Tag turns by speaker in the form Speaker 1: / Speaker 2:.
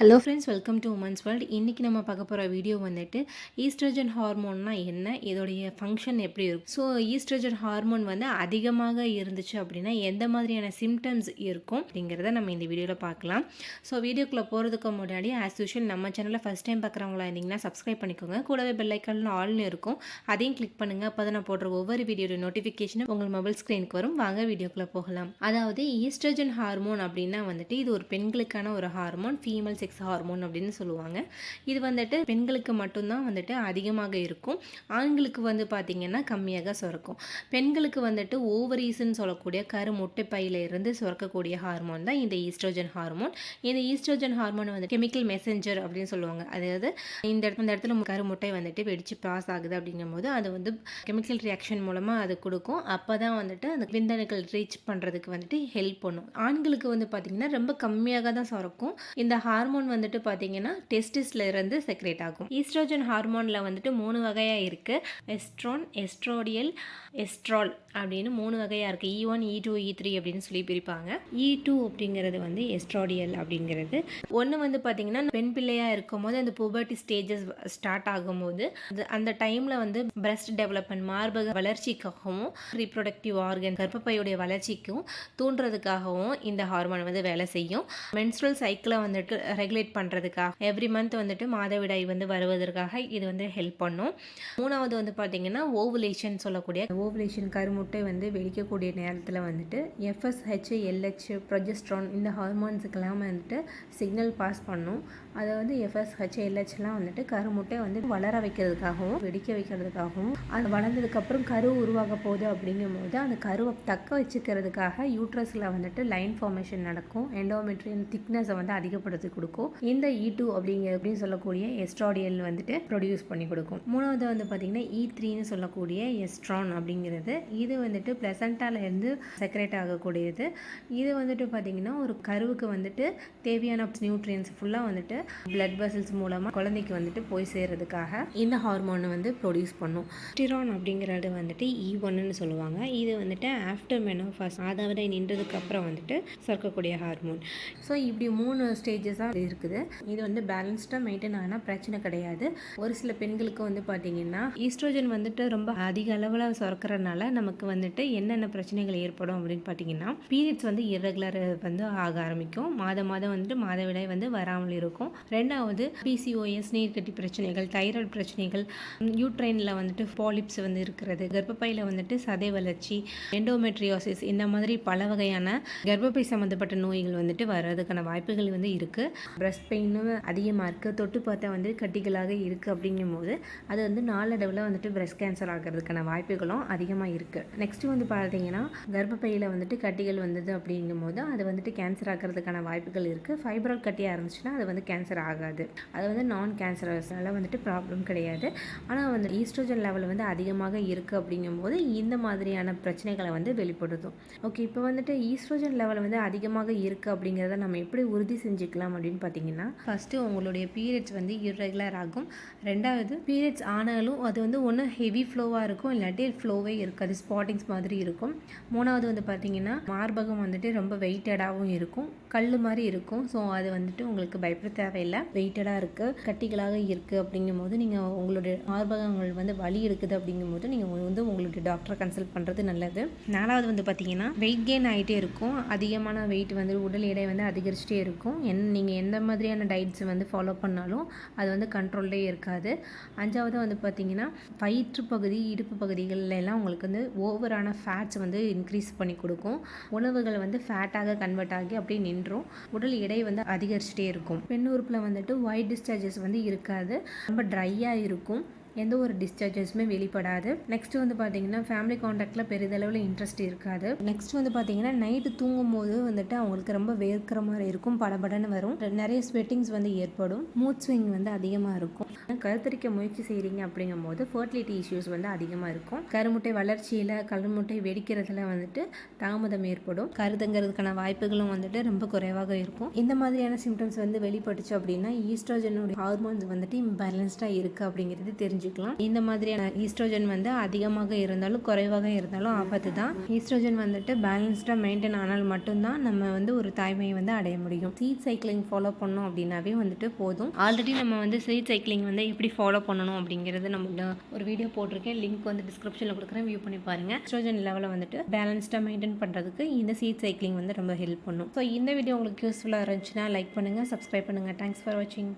Speaker 1: Hello friends welcome to women's world இன்றைக்கி நம்ம பார்க்க போகிற வீடியோ வந்துட்டு ஈஸ்ட்ரஜன் ஹார்மோன்னா என்ன? இதோடைய ஃபங்க்ஷன் எப்படி இருக்கும் ஸோ ஈஸ்ட்ரஜன் ஹார்மோன் வந்து அதிகமாக இருந்துச்சு அப்படின்னா எந்த மாதிரியான சிம்டம்ஸ் இருக்கும் அப்படிங்கிறத நம்ம இந்த வீடியோவில் பார்க்கலாம். ஸோ வீடியோக்குள்ளே போகிறதுக்கு முன்னாடி ஆஸ் யூஷுவல் நம்ம சேனலில் ஃபஸ்ட் டைம் பார்க்குறவங்களா இருந்தீங்கன்னா சப்ஸ்கிரைப் பண்ணிக்கோங்க. கூடவே பெல் ஆல்னு இருக்கும். அதையும் கிளிக் பண்ணுங்கள் அப்போ தான் நான் போடுற ஒவ்வொரு வீடியோட நோட்டிஃபிகேஷனும் உங்கள் மொபைல் ஸ்க்ரீனுக்கு வரும். வாங்க வீடியோக்குள்ளே போகலாம். அதாவது ஈஸ்ட்ரஜன் ஹார்மோன் அப்படின்னா வந்துட்டு இது ஒரு பெண்களுக்கான ஒரு ஹார்மோன் ஃபீமேல் செக்ஸ் ஹார்மோன் அப்படின்னு சொல்லுவாங்க. இது வந்துட்டு பெண்களுக்கு மட்டும்தான் வந்துட்டு அதிகமாக இருக்கும். ஆண்களுக்கு வந்து பார்த்திங்கன்னா கம்மியாக சுரக்கும். பெண்களுக்கு வந்துட்டு ஓவரீஸ்ன்னு சொல்லக்கூடிய கரு முட்டைப்பையில இருந்து சுரக்கக்கூடிய ஹார்மோன் தான் இந்த ஈஸ்ட்ரோஜன் ஹார்மோன் இந்த ஈஸ்ட்ரோஜன் ஹார்மோன் வந்து கெமிக்கல் மெசஞ்சர் அப்படின்னு சொல்லுவாங்க. அதாவது இந்த இடத்துல இந்த இடத்துல கரு முட்டை வந்துட்டு வெடிச்சு பாஸ் ஆகுது அப்படிங்கும்போது அது வந்து கெமிக்கல் ரியாக்ஷன் மூலமாக அது கொடுக்கும். அப்போ தான் வந்துட்டு அந்த விந்தணுக்கள் ரீச் பண்ணுறதுக்கு வந்துட்டு ஹெல்ப் பண்ணும். ஆண்களுக்கு வந்து பார்த்திங்கன்னா ரொம்ப கம்மியாக தான் சுரக்கும். இந்த ஹார்மோன் வந்துட்டு பார்த்தீங்கன்னா டெஸ்டிஸ்ல இருந்து செக்ரேட் ஆகும். ஈஸ்ட்ரோஜன் ஹார்மோனில் வந்துட்டு மூணு வகையாக இருக்குது எஸ்ட்ரோன் எஸ்ட்ரோடியல் எஸ்ட்ரால் அப்படின்னு மூணு வகையாக இருக்குது E e one E e two E e three அப்படின்னு சொல்லி பிரிப்பாங்க. இ டூ அப்படிங்கிறது வந்து எஸ்ட்ராடியல் அப்படிங்கிறது. ஒன்று வந்து பார்த்தீங்கன்னா பெண் பிள்ளையாக இருக்கும் போது அந்த புபர்ட்டி ஸ்டேஜஸ் ஸ்டார்ட் ஆகும்போது அது- அந்த டைமில் வந்து பிரஸ்ட் டெவலப்மெண்ட் மார்பக வளர்ச்சிக்காகவும் ரீப்ரொடக்டிவ் ஆர்கன் கர்ப்பப்பையுடைய வளர்ச்சிக்கும் தூண்டுறதுக்காகவும் இந்த ஹார்மோன் வந்து வேலை செய்யும். மென்ஸ்ட்ரல் சைக்கிளை வந்துட்டு ரெகுலேட் பண்ணுறதுக்காக எவ்ரி மந்த் வந்துட்டு மாதவிடாய் வந்து வருவதற்காக இது வந்து ஹெல்ப் பண்ணும். மூணாவது வந்து பார்த்தீங்கன்னா ஓவுலேஷன் சொல்லக்கூடிய ஓவுலேஷன் கருமுட்டை வந்து வெடிக்கக்கூடிய நேரத்தில் வந்துட்டு எஃப்எஸ்ஹெச் எல்ஹெச் ப்ரொஜெஸ்ட்ரான் இந்த ஹார்மோன்ஸுக்கெல்லாம் வந்துட்டு சிக்னல் பாஸ் பண்ணும். அதை வந்து எஃப்எஸ்ஹெச் எல்ஹெச்லாம் வந்துட்டு கருமுட்டை வந்து வளர வைக்கிறதுக்காகவும் வெடிக்க வைக்கிறதுக்காகவும் அது வளர்ந்ததுக்கப்புறம் கரு உருவாக போகுது அப்படிங்கும்போது அந்த கருவை தக்க வச்சுக்கிறதுக்காக யூட்ரஸில் வந்துட்டு லைன் ஃபார்மேஷன் நடக்கும். எண்டோமெட்ரியன் திக்னஸை வந்து அதிகப்படுத்தி கொடுக்கும். இந்த e இ டூ அப்படிங்கிற அப்படின்னு சொல்லக்கூடிய எஸ்ட்ராடியல் வந்துட்டு ப்ரொடியூஸ் பண்ணி கொடுக்கும். மூணாவது வந்து பார்த்திங்கன்னா இ e த்ரீன்னு சொல்லக்கூடிய எஸ்ட்ரான் அப்படிங்கிறது. இது வந்துட்டு பிளசண்டால இருந்து செக்ரேட் ஆகக்கூடியது. இது வந்துட்டு பார்த்திங்கன்னா ஒரு கருவுக்கு வந்துட்டு தேவையான நியூட்ரியன்ஸ் ஃபுல்லாக வந்துட்டு பிளட் வெசல்ஸ் மூலமாக குழந்தைக்கு வந்துட்டு போய் சேர்றதுக்காக இந்த ஹார்மோனை வந்து ப்ரொடியூஸ் பண்ணும். ஸ்டிரான் அப்படிங்கிறது வந்துட்டு e இ ஒன்னு சொல்லுவாங்க. இது வந்துட்டு ஆஃப்டர் மெனோஃபாஸ் அதாவது நின்றதுக்கு அப்புறம் வந்துட்டு சுரக்கக்கூடிய ஹார்மோன் ஸோ இப்படி மூணு ஸ்டேஜஸாக இருக்குது. இது வந்து பேலன்ஸ்டாக மெயின்டைன் ஆனால் பிரச்சனை கிடையாது. ஒரு சில பெண்களுக்கு வந்து பார்த்தீங்கன்னா ஈஸ்ட்ரோஜன் வந்துட்டு ரொம்ப அதிக அளவில் சுரக்கிறனால நமக்கு வந்துட்டு என்னென்ன பிரச்சனைகள் ஏற்படும் அப்படின்னு பார்த்தீங்கன்னா பீரியட்ஸ் வந்து இரகுலர் வந்து ஆக ஆரம்பிக்கும். மாதம் மாதம் வந்துட்டு மாதவிடாய் வந்து வராமல் இருக்கும். ரெண்டாவது பிசிஓஎஸ் நீர்க்கட்டி பிரச்சனைகள் தைராய்டு பிரச்சனைகள் யூட்ரைனில் வந்துட்டு பாலிப்ஸ் வந்து இருக்கிறது. கர்ப்பப்பையில் வந்துட்டு சதை வளர்ச்சி எண்டோமெட்ரியோசிஸ் இந்த மாதிரி பல வகையான கர்ப்பப்பை சம்மந்தப்பட்ட நோய்கள் வந்துட்டு வர்றதுக்கான வாய்ப்புகள் வந்து இருக்குது ப்ரெஸ்ட் பெயினும் அதிகமாக இருக்குது தொட்டு பார்த்தா வந்து கட்டிகளாக இருக்குது அப்படிங்கும்போது அது வந்து நாளடைவில் வந்துட்டு ப்ரெஸ்ட் கேன்சர் ஆகிறதுக்கான வாய்ப்புகளும் அதிகமாக இருக்குது நெக்ஸ்ட்டு வந்து பார்த்தீங்கன்னா கர்ப்பப்பையில் வந்துட்டு கட்டிகள் வந்தது அப்படிங்கும்போது அது வந்துட்டு கேன்சர் ஆகிறதுக்கான வாய்ப்புகள் இருக்குது ஃபைப்ராய்ட் கட்டியாக இருந்துச்சுன்னா அது வந்து கேன்சர் ஆகாது. அது வந்து நான் கேன்சரஸ்னால வந்துட்டு ப்ராப்ளம் கிடையாது. ஆனால் வந்து ஈஸ்ட்ரோஜன் லெவல் வந்து அதிகமாக இருக்குது அப்படிங்கும்போது இந்த மாதிரியான பிரச்சனைகளை வந்து வெளிப்படுத்தும். ஓகே இப்போ வந்துட்டு ஈஸ்ட்ரோஜன் லெவல் வந்து அதிகமாக இருக்குது அப்படிங்கிறத நம்ம எப்படி உறுதி செஞ்சுக்கலாம் அப்படின்னு பார்த்தீங்கன்னா ஃபஸ்ட்டு உங்களுடைய பீரியட்ஸ் வந்து இர்ரெகுலர் ஆகும். ரெண்டாவது பீரியட்ஸ் ஆனாலும் அது வந்து ஒன்று ஹெவி ஃப்ளோவாக இருக்கும் இல்லாட்டி ஃப்ளோவே இருக்காது ஸ்பாட்டிங்ஸ் மாதிரி இருக்கும். மூணாவது வந்து பார்த்தீங்கன்னா மார்பகம் வந்துட்டு ரொம்ப வெயிட்டடாகவும் இருக்கும் கல் மாதிரி இருக்கும். ஸோ அது வந்துட்டு உங்களுக்கு பயப்பட தேவையில்லை. வெயிட்டடாக இருக்குது கட்டிகளாக இருக்குது அப்படிங்கும்போது நீங்கள் உங்களுடைய மார்பகங்கள் வந்து வலி இருக்குது அப்படிங்கும்போது நீங்கள் வந்து உங்களுடைய டாக்டரை கன்சல்ட் பண்ணுறது நல்லது. நாலாவது வந்து பார்த்தீங்கன்னா வெயிட் கெயின் ஆகிட்டே இருக்கும். அதிகமான வெயிட் வந்து உடல் எடை வந்து அதிகரிச்சிட்டே இருக்கும். என் நீங்கள் எந்த மாதிரியான டயட்ஸ் வந்து ஃபாலோ பண்ணாலும் அது வந்து கண்ட்ரோல்லே இருக்காது. அஞ்சாவது வந்து பார்த்திங்கன்னா வயிற்று பகுதி இடுப்பு பகுதிகளெல்லாம் உங்களுக்கு வந்து ஓவரான ஃபேட்ஸ் வந்து இன்க்ரீஸ் பண்ணி கொடுக்கும். உணவுகள் வந்து ஃபேட்டாக கன்வெர்ட் ஆகி அப்படியே நின்றும். உடல் எடை வந்து அதிகரிச்சுட்டே இருக்கும். பெண் உறுப்பில் வந்துட்டு ஒயிட் டிஸ்சார்ஜஸ் வந்து இருக்காது. ரொம்ப ட்ரையாக இருக்கும். எந்த ஒரு டிஸ்சார்ஜஸுமே வெளிப்படாது. நெக்ஸ்ட் வந்து பார்த்தீங்கன்னா ஃபேமிலி காண்டாக்டில் பெரிதளவில் இன்ட்ரெஸ்ட் இருக்காது. நெக்ஸ்ட் வந்து பார்த்தீங்கன்னா நைட்டு தூங்கும் போது வந்துட்டு அவங்களுக்கு ரொம்ப வேர்க்கிற மாதிரி இருக்கும். படபடன்னு வரும். நிறைய ஸ்வெட்டிங்ஸ் வந்து ஏற்படும். மூட் ஸ்விங் வந்து அதிகமாக இருக்கும். கருத்தரிக்க முயற்சி செய்கிறீங்க அப்படிங்கும் போது ஃபர்டிலிட்டி இஷ்யூஸ் வந்து அதிகமாக இருக்கும். கருமுட்டை வளர்ச்சியில் கருமுட்டை வெடிக்கிறதுல வந்துட்டு தாமதம் ஏற்படும். கருதுங்கிறதுக்கான வாய்ப்புகளும் வந்துட்டு ரொம்ப குறைவாக இருக்கும். இந்த மாதிரியான சிம்டம்ஸ் வந்து வெளிப்பட்டுச்சு அப்படின்னா ஈஸ்ட்ரோஜனுடைய ஹார்மோன்ஸ் வந்துட்டு இம்பேலன்ஸ்டாக இருக்குது அப்படிங்கிறது தெரிஞ்சு தெரிஞ்சுக்கலாம் இந்த மாதிரியான ஈஸ்ட்ரோஜன் வந்து அதிகமாக இருந்தாலும் குறைவாக இருந்தாலும் ஆபத்து தான். ஈஸ்ட்ரோஜன் வந்துட்டு பேலன்ஸ்டாக மெயின்டைன் ஆனால் மட்டும்தான் நம்ம வந்து ஒரு தாய்மையை வந்து அடைய முடியும். சீட் சைக்கிளிங் ஃபாலோ பண்ணோம் அப்படின்னாவே வந்துட்டு போதும். ஆல்ரெடி நம்ம வந்து சீட் சைக்கிளிங் வந்து எப்படி ஃபாலோ பண்ணணும் அப்படிங்கிறது நம்ம ஒரு வீடியோ போட்டிருக்கேன். லிங்க் வந்து டிஸ்கிரிப்ஷனில் கொடுக்குறேன். வியூ பண்ணி பாருங்க. ஈஸ்ட்ரோஜன் லெவலை வந்துட்டு பேலன்ஸ்டாக மெயின்டைன் பண்ணுறதுக்கு இந்த சீட் சைக்கிளிங் வந்து ரொம்ப ஹெல்ப் பண்ணும். ஸோ இந்த வீடியோ உங்களுக்கு யூஸ்ஃபுல்லாக இருந்துச்சுன்னா லைக் பண்ணுங்கள் சப்ஸ்கிரைப் பண்ணுங்கள் தேங்க்ஸ் ஃபார் வாட்சிங்